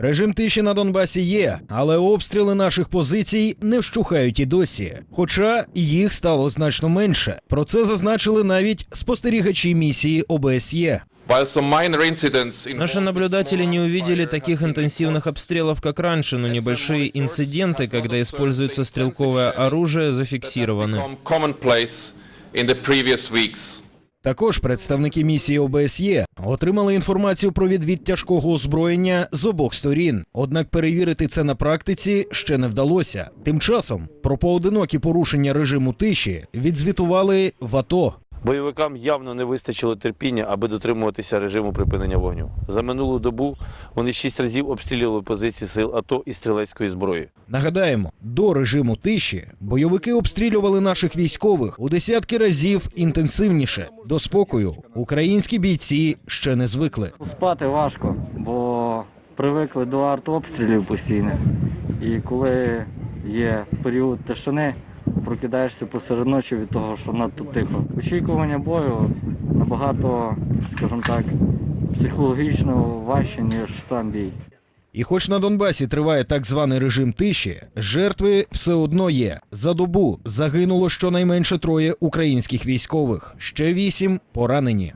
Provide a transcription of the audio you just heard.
Режим тиші на Донбасі є, але обстріли наших позицій не вщухають і досі. Хоча їх стало значно менше. Про це зазначили навіть спостерігачі місії ОБСЄ. While some minor incidents Наши involving наблюдатели не small увидели fire таких have been интенсивных обстрелов, как раньше, но небольшие инциденты, когда используется стрелковое оружие, зафиксированы. become commonplace in the previous weeks. Також представники місії ОБСЄ отримали інформацію про відвід тяжкого озброєння з обох сторін. Однак перевірити це на практиці ще не вдалося. Тим часом про поодинокі порушення режиму тиші відзвітували в АТО. Бойовикам явно не вистачило терпіння, аби дотримуватися режиму припинення вогню. За минулу добу вони шість разів обстрілювали позиції сил АТО і стрілецької зброї. Нагадаємо, до режиму тиші бойовики обстрілювали наших військових у десятки разів інтенсивніше. До спокою українські бійці ще не звикли. Спати важко, бо привикли до артобстрілів постійних. І коли є період тишини, прокидаєшся посеред ночі від того, що надто тихо. Очікування бою набагато, скажімо так, психологічно важче, ніж сам бій. І хоч на Донбасі триває так званий режим тиші, жертви все одно є. За добу загинуло щонайменше троє українських військових, ще вісім поранені.